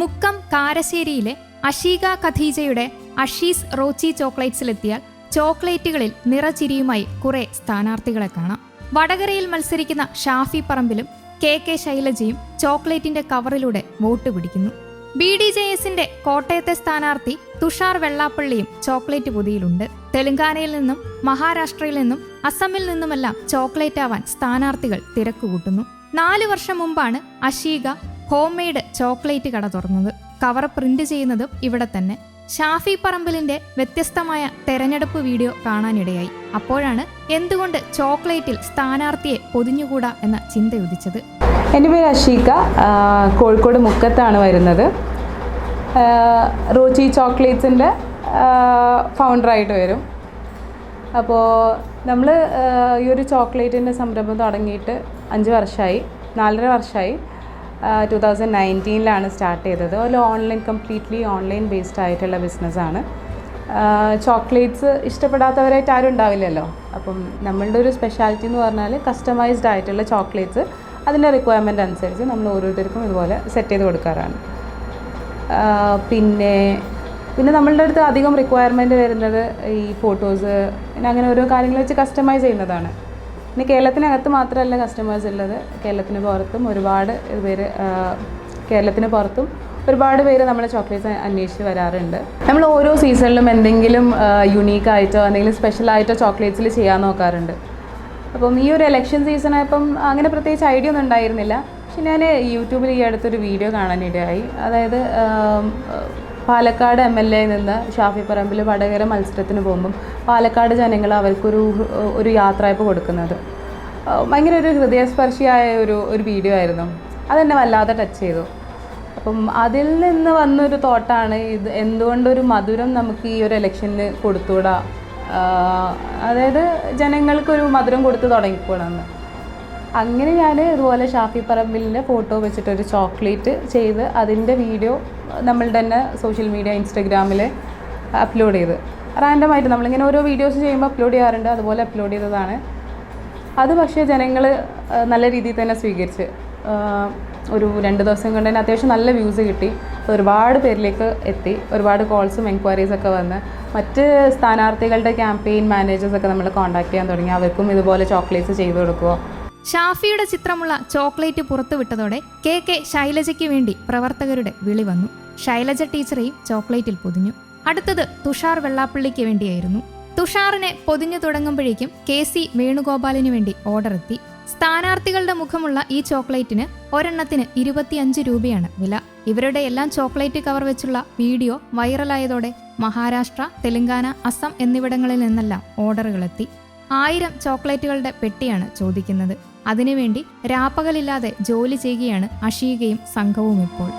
മുക്കം കാരശ്ശേരിയിലെ അഷീക ഖദീജയുടെ അഷീസ് റോച്ചി ചോക്ലേറ്റ്സിലെത്തിയാൽ ചോക്ലേറ്റുകളിൽ നിറചിരിയുമായി കുറെ സ്ഥാനാർത്ഥികളെ കാണാം. വടകരയിൽ മത്സരിക്കുന്ന ഷാഫി പറമ്പിലും കെ കെ ശൈലജയും ചോക്ലേറ്റിന്റെ കവറിലൂടെ വോട്ട് പിടിക്കുന്നു. ബി ഡി ജെ എസിന്റെ കോട്ടയത്തെ സ്ഥാനാർത്ഥി തുഷാർ വെള്ളാപ്പള്ളിയും ചോക്ലേറ്റ് പൊതിയിലുണ്ട്. തെലങ്കാനയിൽ നിന്നും മഹാരാഷ്ട്രയിൽ നിന്നും അസമിൽ നിന്നുമെല്ലാം ചോക്ലേറ്റ് ആവാൻ സ്ഥാനാർത്ഥികൾ തിരക്കുകൂട്ടുന്നു. നാലു വർഷം മുമ്പാണ് അഷീക ഹോം മെയ്ഡ് ചോക്ലേറ്റ് കട തുറന്നത്. കവർ പ്രിന്റ് ചെയ്യുന്നതും ഇവിടെ തന്നെ. ഷാഫി പറമ്പലിന്റെ വ്യത്യസ്തമായ തെരഞ്ഞെടുപ്പ് വീഡിയോ കാണാനിടയായി. അപ്പോഴാണ് എന്തുകൊണ്ട് ചോക്ലേറ്റിൽ സ്ഥാനാർത്ഥിയെ പൊതിഞ്ഞുകൂടാ എന്ന ചിന്തയുദിച്ചത് എന്റെ പേര് അഷീക കോഴിക്കോട് മുക്കത്താണ് വരുന്നത്. റോച്ചി ചോക്ലേറ്റ്സിന്റെ ഫൗണ്ടറായിട്ട് വരും. അപ്പോൾ നമ്മൾ ഈ ഒരു ചോക്ലേറ്റിന്റെ സംരംഭം തുടങ്ങിയിട്ട് അഞ്ച് വർഷമായി നാലര വർഷമായി ടു തൗസൻഡ് നയന്റീനിലാണ് സ്റ്റാർട്ട് ചെയ്തത്. ഒരു ഓൺലൈൻ കംപ്ലീറ്റ്ലി ഓൺലൈൻ ബേസ്ഡ് ആയിട്ടുള്ള ബിസിനസ്സാണ്. ചോക്ലേറ്റ്സ് ഇഷ്ടപ്പെടാത്തവരായിട്ട് ആരും ഉണ്ടാവില്ലല്ലോ. അപ്പം നമ്മളുടെ ഒരു സ്പെഷ്യാലിറ്റി എന്ന് പറഞ്ഞാൽ കസ്റ്റമൈസ്ഡ് ആയിട്ടുള്ള ചോക്ലേറ്റ്സ് അതിന്റെ റിക്വയർമെന്റ് അനുസരിച്ച് നമ്മൾ ഓരോരുത്തർക്കും ഇതുപോലെ സെറ്റ് ചെയ്ത് കൊടുക്കാറാണ്. പിന്നെ പിന്നെ നമ്മളുടെ അടുത്ത് അധികം റിക്വയർമെന്റ് വരുന്നത് ഈ ഫോട്ടോസ് പിന്നെ അങ്ങനെ ഓരോ കാര്യങ്ങൾ വെച്ച് കസ്റ്റമൈസ് ചെയ്യുന്നതാണ്. പിന്നെ കേരളത്തിനകത്ത് മാത്രമല്ല കസ്റ്റമേഴ്സ് ഉള്ളത്. കേരളത്തിന് പുറത്തും ഒരുപാട് പേര് കേരളത്തിന് പുറത്തും ഒരുപാട് പേര് നമ്മുടെ ചോക്ലേറ്റ്സ് അന്വേഷിച്ച് വരാറുണ്ട്. നമ്മൾ ഓരോ സീസണിലും എന്തെങ്കിലും യുണീക്കായിട്ടോ എന്തെങ്കിലും സ്പെഷ്യലായിട്ടോ ചോക്ലേറ്റ്സിൽ ചെയ്യാൻ നോക്കാറുണ്ട്. അപ്പം ഈ ഒരു എലക്ഷൻ സീസൺ ആയപ്പം അങ്ങനെ പ്രത്യേകിച്ച് ഐഡിയ ഒന്നും ഉണ്ടായിരുന്നില്ല. പക്ഷെ ഞാൻ യൂട്യൂബിൽ ഈ അടുത്തൊരു വീഡിയോ കാണാനിടയായി. അതായത് പാലക്കാട് എം എൽ എ നിന്ന് ഷാഫി പറമ്പിൽ വടകര മത്സരത്തിന് പോകുമ്പം പാലക്കാട് ജനങ്ങൾ അവർക്കൊരു ഒരു യാത്രയപ്പ് കൊടുക്കുന്നത്. ഭയങ്കര ഒരു ഹൃദയസ്പർശിയായ ഒരു ഒരു വീഡിയോ ആയിരുന്നു. അതെന്നെ വല്ലാതെ ടച്ച് ചെയ്തു. അപ്പം അതിൽ നിന്ന് വന്നൊരു തോട്ടാണ് ഇത്. എന്തുകൊണ്ടൊരു മധുരം നമുക്ക് ഈ ഒരു ഇലക്ഷനിൽ കൊടുത്തുകൂടാ അതായത് ജനങ്ങൾക്കൊരു മധുരം കൊടുത്ത് തുടങ്ങിക്കോളാന്ന്. അങ്ങനെ ഞാൻ ഇതുപോലെ ഷാഫി പറമ്പിലിന്റെ ഫോട്ടോ വെച്ചിട്ട് ഒരു ചോക്ലേറ്റ് ചെയ്ത് അതിന്റെ വീഡിയോ നമ്മൾ തന്നെ സോഷ്യൽ മീഡിയ ഇൻസ്റ്റഗ്രാമിൽ അപ്ലോഡ് ചെയ്ത്. റാൻഡമായിട്ട് നമ്മളിങ്ങനെ ഓരോ വീഡിയോസ് ചെയ്യുമ്പോൾ അപ്ലോഡ് ചെയ്യാറുണ്ട് അതുപോലെ അപ്ലോഡ് ചെയ്തതാണ്. അത് പക്ഷേ ജനങ്ങൾ നല്ല രീതിയിൽ തന്നെ സ്വീകരിച്ച്. ഒരു രണ്ട് ദിവസം കൊണ്ട് തന്നെ അത്യാവശ്യം നല്ല വ്യൂസ് കിട്ടി. ഒരുപാട് പേരിലേക്ക് എത്തി. ഒരുപാട് കോൾസും എൻക്വയറീസ് ഒക്കെ വന്ന്. മറ്റ് സ്ഥാനാർത്ഥികളുടെ ക്യാമ്പയിൻ മാനേജേഴ്സ് ഒക്കെ നമ്മൾ കോൺടാക്ട് ചെയ്യാൻ തുടങ്ങി. അവർക്കും ഇതുപോലെ ചോക്ലേറ്റ്സ് ചെയ്തു കൊടുക്കുമോ ഷാഫിയുടെ ചിത്രമുള്ള ചോക്ലേറ്റ് പുറത്തുവിട്ടതോടെ കെ കെ ശൈലജയ്ക്ക് വേണ്ടി പ്രവർത്തകരുടെ വിളി വന്നു. ശൈലജ ടീച്ചറെയും ചോക്ലേറ്റിൽ പൊതിഞ്ഞു. അടുത്തത് തുഷാർ വെള്ളാപ്പള്ളിക്ക് വേണ്ടിയായിരുന്നു. തുഷാറിനെ പൊതിഞ്ഞു തുടങ്ങുമ്പോഴേക്കും കെ സി വേണുഗോപാലിന് വേണ്ടി ഓർഡർ എത്തി. സ്ഥാനാർത്ഥികളുടെ മുഖമുള്ള ഈ ചോക്ലേറ്റിന് ഒരെണ്ണത്തിന് ഇരുപത്തിയഞ്ച് രൂപയാണ് വില. ഇവരുടെ എല്ലാം ചോക്ലേറ്റ് കവർ വെച്ചുള്ള വീഡിയോ വൈറലായതോടെ മഹാരാഷ്ട്ര തെലങ്കാന അസം എന്നിവിടങ്ങളിൽ നിന്നെല്ലാം ഓർഡറുകളെത്തി. ആയിരം ചോക്ലേറ്റുകളുടെ പെട്ടിയാണ് ചോദിക്കുന്നത്. അതിനുവേണ്ടി രാപ്പകലില്ലാതെ ജോലി ചെയ്യുകയാണ് അഷീകയും സംഘവും ഇപ്പോൾ